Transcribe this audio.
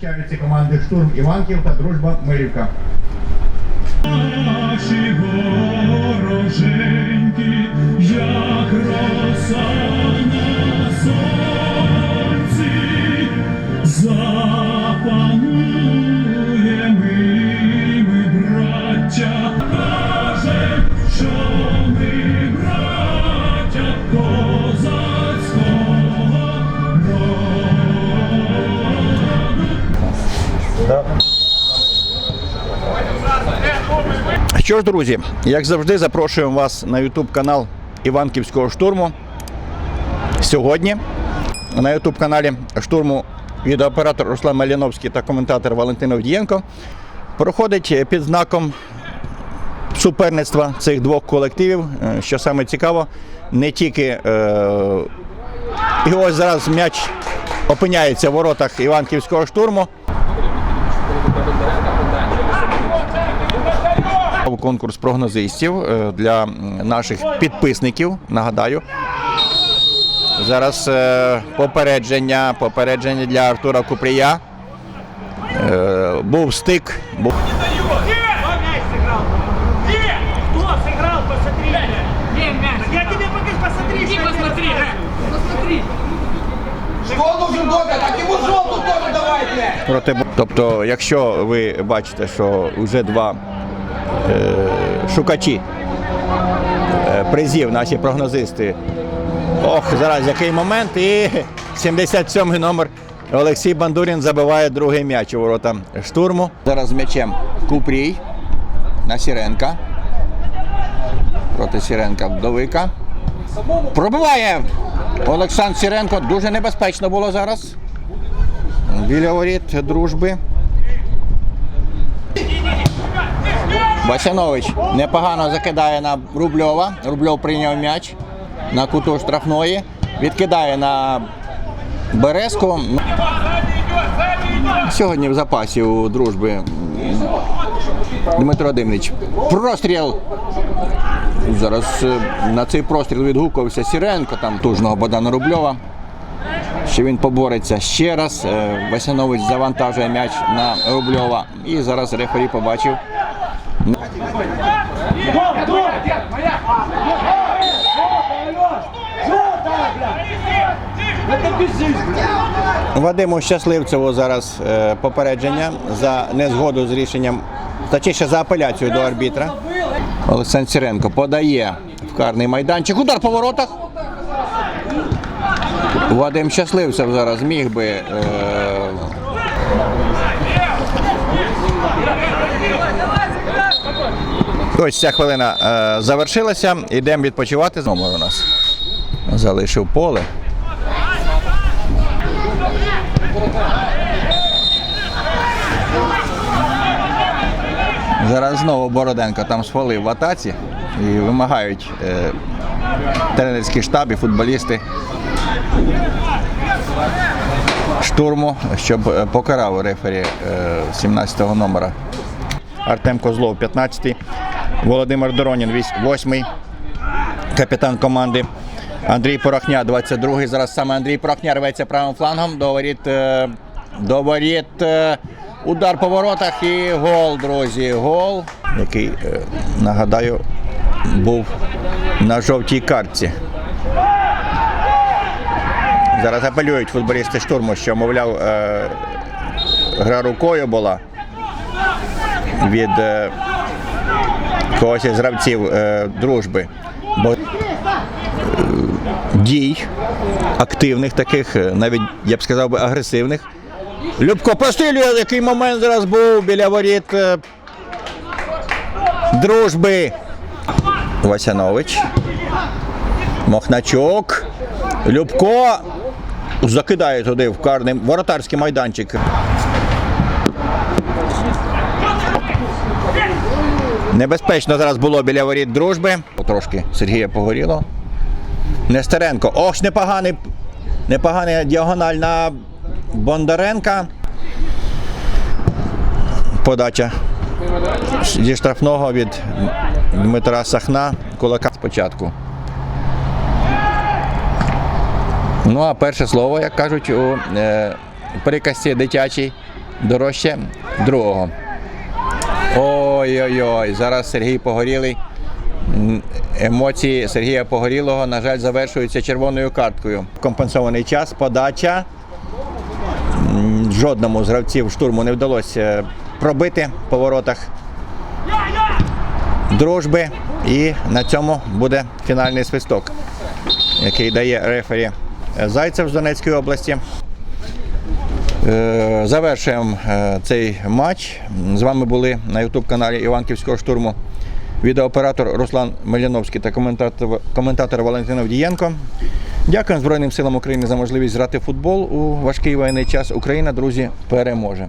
Зустрічаються команди Штурм Іванків та Дружба Мирівка. Що ж, друзі, як завжди, запрошуємо вас на YouTube канал Іванківського штурму. Сьогодні на YouTube каналі штурму відеооператор Руслан Маліновський та коментатор Валентин Овдієнко проходить під знаком суперництва цих двох колективів. Е, Що саме цікаво, не тільки е, і ось зараз м'яч опиняється в воротах Іванківського штурму. Конкурс прогнозистів е, для наших підписників. Нагадаю. Зараз е, попередження, попередження для Артура Купрія. Е, Був стик. Був... Я тебе покажу, посмотри. Иди посмотри. Посмотри. Что нужен дока? Так ему желтую тоже давайте! проти. Тобто, якщо ви бачите, що вже два шукачі е, призів, наші прогнозисти. Ох, зараз який момент. І 77-й номер Олексій Бандурін забиває другий м'яч у ворота штурму. Зараз м'ячем Купрій на Сіренка. Проти Сіренка вдовика. Пробиває Олександр Сіренко. Дуже небезпечно було зараз біля воріт дружби. Васянович непогано закидає на Рубльова. Рубльов прийняв м'яч на куту штрафної. Відкидає на Березку. Сьогодні в запасі у дружби Дмитро Димнич. Простріл. Зараз е, на цей простріл відгукувався Сіренко, там тужного Богдана Рубльова що він побореться ще раз. Е, Васянович завантажує м'яч на Рубльова. І зараз рефері побачив. Вадиму Щасливцеву зараз е, попередження за незгоду з рішенням, точніше за апеляцію до арбітра. Олександр Сіренко подає в карний майданчик. Удар по воротах. Вадим Щасливцев зараз міг би. Е... Ось ця хвилина е, завершилася. Йдемо відпочивати. Номер у нас залишив поле. Зараз знову Бороденко там свалив в атаці і вимагають е, тренерський штаб футболісти штурму, щоб е, покарав рефері 17-го номера. Артем Козлов, 15-й. Володимир Доронін, 8-й. Капітан команди. Андрій Порохня, 22-й. Зараз саме Андрій Порохня рветься правим флангом. До воріт, е, до воріт. е, Удар по воротах і гол, друзі. Гол, який, е, нагадаю, був на жовтій картці. Зараз апелюють футболісти штурму, що, мовляв, гра рукою була від когось із гравців е, дружби. Бо е, дій активних таких, е, навіть я б сказав би агресивних. Любко прострілює, який момент зараз був біля воріт е, дружби. Васянович. Мохначок. Любко закидає туди в карний воротарський майданчик. Небезпечно зараз було біля воріт дружби. Трошки Сергія погоріло. Нестеренко. Ох, непоганий, непоганий діагональ на Бондаренка. Подача зі штрафного від Дмитра Сахна. Кулака спочатку. Ну а перше слово, як кажуть, у е, приказці дитячій дорожче другого. Ой-ой-ой, зараз Сергій Погорілий. Емоції Сергія Погорілого, на жаль, завершуються червоною карткою. Компенсований час, подача. Жодному з гравців штурму не вдалося пробити по воротах дружби. І на цьому буде фінальний свисток, який дає рефері Зайцев з Донецької області. Е, Завершуємо е, цей матч. З вами були на ютуб-каналі Іванківського штурму відеооператор Руслан Меляновський та коментатор, Валентин Авдієнко. Дякуємо Збройним силам України за можливість грати футбол у важкий воєнний час. Україна, друзі, переможе.